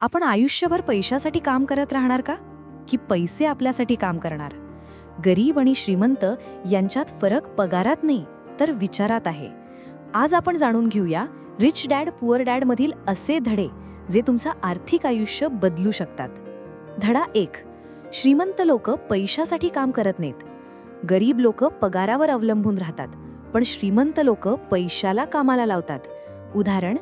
आपण आयुष्यभर पैशासाठी काम करत राहणार का? की पैसे आपल्यासाठी काम करणार? गरीब आणि श्रीमंत यांच्यात फरक पगारात नाही तर विचारात आहे. आज आपण जाणून घेऊया रिच डॅड पुअर डॅड मधील असे धडे जे तुमचं आर्थिक आयुष्य बदलू शकतात. धडा एक श्रीमंत लोक पैशासाठी काम करत नाहीत. गरीब लोक पगारावर अवलंबून राहतात पण श्रीमंत लोक पैशाला कामाला लावतात. उदाहरण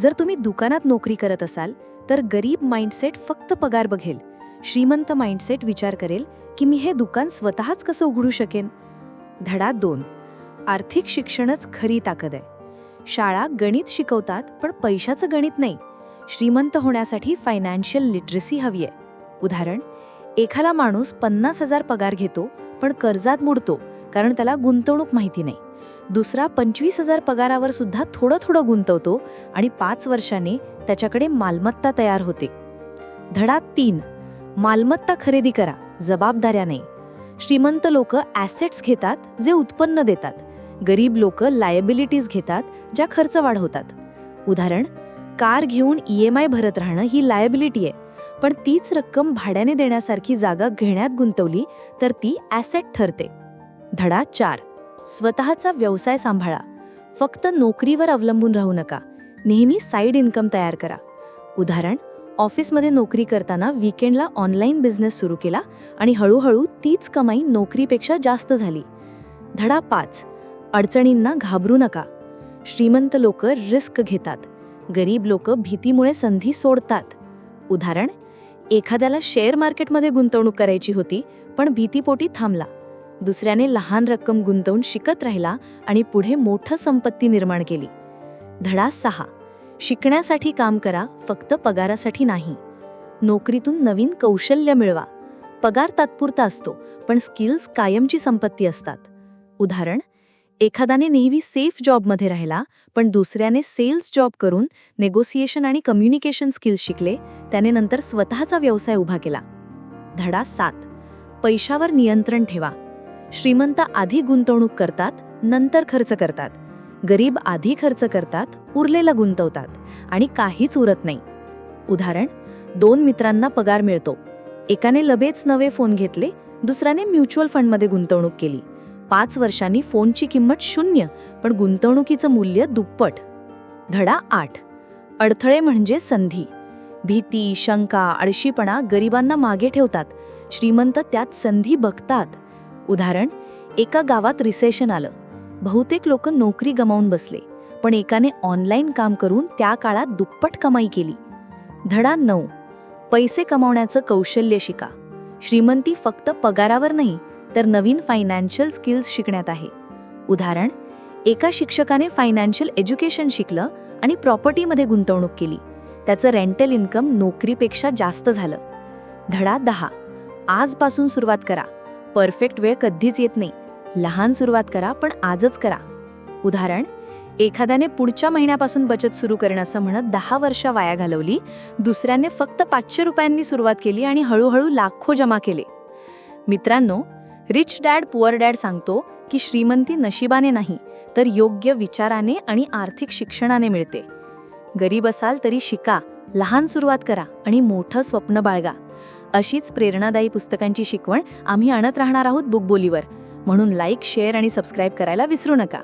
जर तुम्ही दुकानात नोकरी करत असाल तर गरीब माइंडसेट फक्त पगार बघेल. श्रीमंत माइंडसेट विचार करेल की मी हे दुकान स्वतःच कसं उघडू शकेन? धडा दोन. आर्थिक शिक्षणच खरी ताकद आहे. शाळा गणित शिकवतात पण पैशाचं गणित नाही. श्रीमंत होण्यासाठी फायनान्शियल लिटरेसी हवी आहे. उदाहरण एखादा माणूस पन्नास हजार पगार घेतो पण कर्जात बुडतो कारण त्याला गुंतवणूक माहिती नाही. दुसरा पंचवीस हजार पगारावर सुद्धा थोडं थोडं गुंतवतो आणि पाच वर्षाने त्याच्याकडे मालमत्ता तयार होते. धडा तीन मालमत्ता खरेदी करा जबाबदाऱ्या नाही. श्रीमंत लोक ॲसेट्स घेतात जे उत्पन्न देतात. गरीब लोक लायबिलिटीज घेतात ज्या खर्च वाढवतात. उदाहरण कार घेऊन ई एम आय भरत राहणं ही लायबिलिटी आहे पण तीच रक्कम भाड्याने देण्यासारखी जागा घेण्यात गुंतवली तर ती ॲसेट ठरते. धडा चार स्वतःचा व्यवसाय सांभाळा. फक्त नोकरीवर अवलंबून राहू नका. नेहमी साईड इन्कम तयार करा. उदाहरण ऑफिसमध्ये नोकरी करताना विकेंडला ऑनलाईन बिझनेस सुरू केला आणि हळूहळू तीच कमाई नोकरीपेक्षा जास्त झाली. धडा पाच अडचणींना घाबरू नका. श्रीमंत लोक रिस्क घेतात. गरीब लोक भीतीमुळे संधी सोडतात. उदाहरण एखाद्याला शेअर मार्केटमध्ये गुंतवणूक करायची होती पण भीतीपोटी थांबला. दुसऱ्याने लहान रक्कम गुंतवून शिकत राहिला आणि पुढे मोठं संपत्ती निर्माण केली. धडा सहा. शिकण्यासाठी काम करा फक्त पगारासाठी नाही. नोकरीतून नवीन कौशल्य मिळवा. पगार तात्पुरता असतो पण स्किल्स कायमची संपत्ती असतात. उदाहरण एखाद्याने नेहमी सेफ जॉबमध्ये राहिला पण दुसऱ्याने सेल्स जॉब करून नेगोसिएशन आणि कम्युनिकेशन स्किल्स शिकले त्याने नंतर स्वतःचा व्यवसाय उभा केला. धडा सात. पैशावर नियंत्रण ठेवा. श्रीमंत आधी गुंतवणूक करतात नंतर खर्च करतात. गरीब आधी खर्च करतात उरलेला गुंतवतात आणि काहीच उरत नाही. उदाहरण दोन मित्रांना पगार मिळतो. एकाने लगेच नवे फोन घेतले दुसऱ्याने म्युच्युअल फंडमध्ये गुंतवणूक केली. पाच वर्षांनी फोनची किंमत शून्य पण गुंतवणुकीचं मूल्य दुप्पट. धडा आठ. अडथळे म्हणजे संधी. भीती शंका आळशीपणा गरिबांना मागे ठेवतात. श्रीमंत त्यात संधी बघतात. उदाहरण एका गावात रिसेशन आलं. बहुतेक लोक नोकरी गमावून बसले पण एकाने ऑनलाईन काम करून त्या काळात दुप्पट कमाई केली. धडा नऊ पैसे कमावण्याचं कौशल्य शिका. श्रीमंती फक्त पगारावर नाही तर नवीन फायनान्शियल स्किल्स शिकण्यात आहे. उदाहरण एका शिक्षकाने फायनान्शियल एज्युकेशन शिकलं आणि प्रॉपर्टीमध्ये गुंतवणूक केली. त्याचं रेंटल इन्कम नोकरीपेक्षा जास्त झालं. धडा दहा आजपासून सुरुवात करा. परफेक्ट वेळ कधीच येत नाही. लहान सुरुवात करा पण आजच करा. उदाहरण एखाद्याने पुढच्या महिन्यापासून बचत सुरू करणं असं म्हणत दहा वर्ष वाया घालवली दुसऱ्याने फक्त पाचशे रुपयांनी सुरुवात केली आणि हळूहळू लाखो जमा केले. मित्रांनो रिच डॅड पुअर डॅड सांगतो की श्रीमंती नशिबाने नाही तर योग्य विचाराने आणि आर्थिक शिक्षणाने मिळते. गरीब असाल तरी शिका लहान सुरुवात करा आणि मोठं स्वप्न बाळगा. अशीच प्रेरणादायी पुस्तकांची शिकवण आम्ही आणत राहणार आहोत बुकबोलीवर. म्हणून लाईक शेअर आणि सबस्क्राईब करायला विसरू नका.